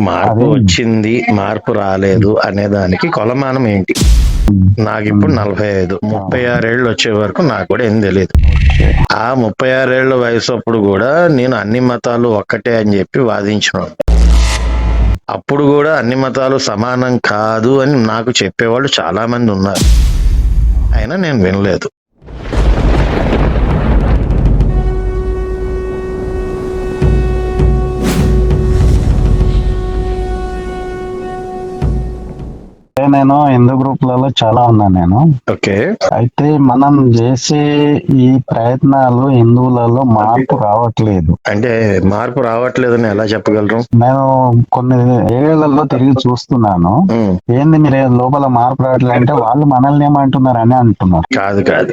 మార్పు. వచ్చింది మార్పు రాలేదు అనే దానికి కొలమానం ఏంటి? నాకు ఇప్పుడు నలభై ఐదు. ముప్పై ఆరేళ్ళు వచ్చే వరకు నాకు కూడా ఏం తెలియదు ఆ ముప్పై ఆరేళ్ళ వయసు అప్పుడు కూడా నేను అన్ని మతాలు ఒక్కటే అని చెప్పి వాదించిన అప్పుడు కూడా అన్ని మతాలు సమానం కాదు అని నాకు చెప్పేవాళ్ళు చాలా మంది ఉన్నారు. అయినా నేను వినలేదు. నేను హిందూ గ్రూప్లలో చాలా ఉన్నాను నేను. ఓకే. అయితే మనం చేసే ఈ ప్రయత్నాలు హిందువులలో మార్పు రావట్లేదు. అంటే మార్పు రావట్లేదని ఎలా చెప్పగలరు? నేను కొన్ని ఏళ్ళలో తిరిగి చూస్తున్నాను. ఏంది మీరు లోపల మార్పు రావట్లేదు అంటే వాళ్ళు మనల్ని ఏమంటున్నారు అని అంటున్నారు. కాదు కాదు.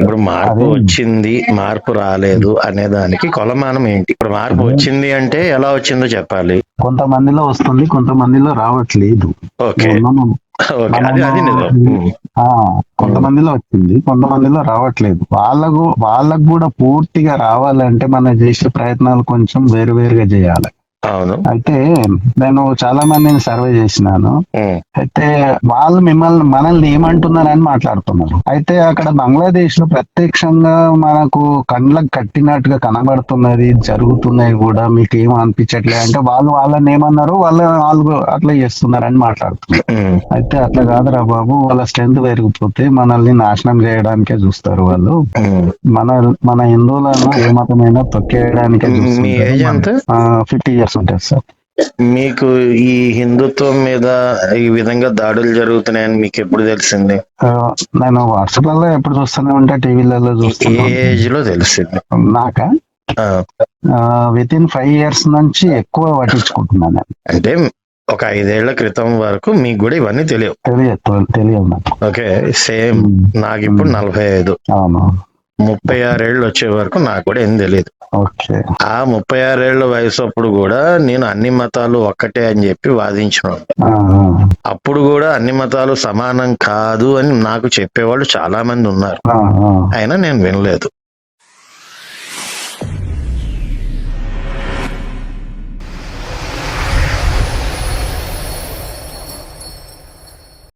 ఇప్పుడు మార్పు. వచ్చింది మార్పు రాలేదు అనే దానికి కొలమానం ఏంటి? ఇప్పుడు మార్పు వచ్చింది అంటే ఎలా వచ్చిందో చెప్పాలి. కొంతమందిలో వస్తుంది కొంతమందిలో రావట్లేదు. ఓకే. కొంతమందిలో వచ్చింది కొంతమందిలో రావట్లేదు. వాళ్ళకు వాళ్ళకు కూడా పూర్తిగా రావాలంటే మనం చేసే ప్రయత్నాలు కొంచెం వేరు వేరుగా చేయాలి. అవును. అయితే నేను చాలా మందిని సర్వే చేసినాను. అయితే వాళ్ళు మిమ్మల్ని మనల్ని ఏమంటున్నారని మాట్లాడుతున్నారు. అయితే అక్కడ బంగ్లాదేశ్లో ప్రత్యక్షంగా మనకు కండ్లకు కట్టినట్టుగా కనబడుతున్నది జరుగుతున్నాయి కూడా మీకు ఏం అనిపించట్లే అంటే వాళ్ళు వాళ్ళని ఏమన్నారు? వాళ్ళు వాళ్ళు అట్లా చేస్తున్నారని మాట్లాడుతున్నారు. అయితే అట్లా కాదురా బాబు వాళ్ళ స్ట్రెంత్ పెరిగిపోతే మనల్ని నాశనం చేయడానికే చూస్తారు వాళ్ళు. మన మన హిందువులను ఏ మతమైనా తొక్కేయడానికే చూస్తారు ఫిఫ్టీ ఇయర్స్. ఉంటుంది సార్. మీకు ఈ హిందుత్వం మీద ఈ విధంగా దాడులు జరుగుతున్నాయని మీకు ఎప్పుడు తెలిసింది? నేను వాట్సాప్లలో ఎప్పుడు చూస్తూనే ఉంటా టీవీలలో ఏ చూస్తున్నా ఏజ్లో తెలిసింది? నాక? విత్ ఇన్ ఫైవ్ ఇయర్స్ నుంచి ఎక్కువ పట్టించుకుంటున్నాను నేను. అంటే ఒక ఐదేళ్ళ క్రితం వరకు మీకు కూడా ఇవన్నీ తెలియవు. తెలియదు తెలియదు ఓకే సేమ్. నాకు ఇప్పుడు నలభై ఐదు. అవును. ముప్పై ఆరేళ్ళు వచ్చే వరకు నాకు కూడా ఏం తెలియదు ఆ ముప్పై ఆరేళ్ళ వయసు అప్పుడు కూడా నేను అన్ని మతాలు ఒక్కటే అని చెప్పి వాదించిన అప్పుడు కూడా అన్ని మతాలు సమానం కాదు అని నాకు చెప్పేవాళ్ళు చాలా మంది ఉన్నారు. అయినా నేను వినలేదు.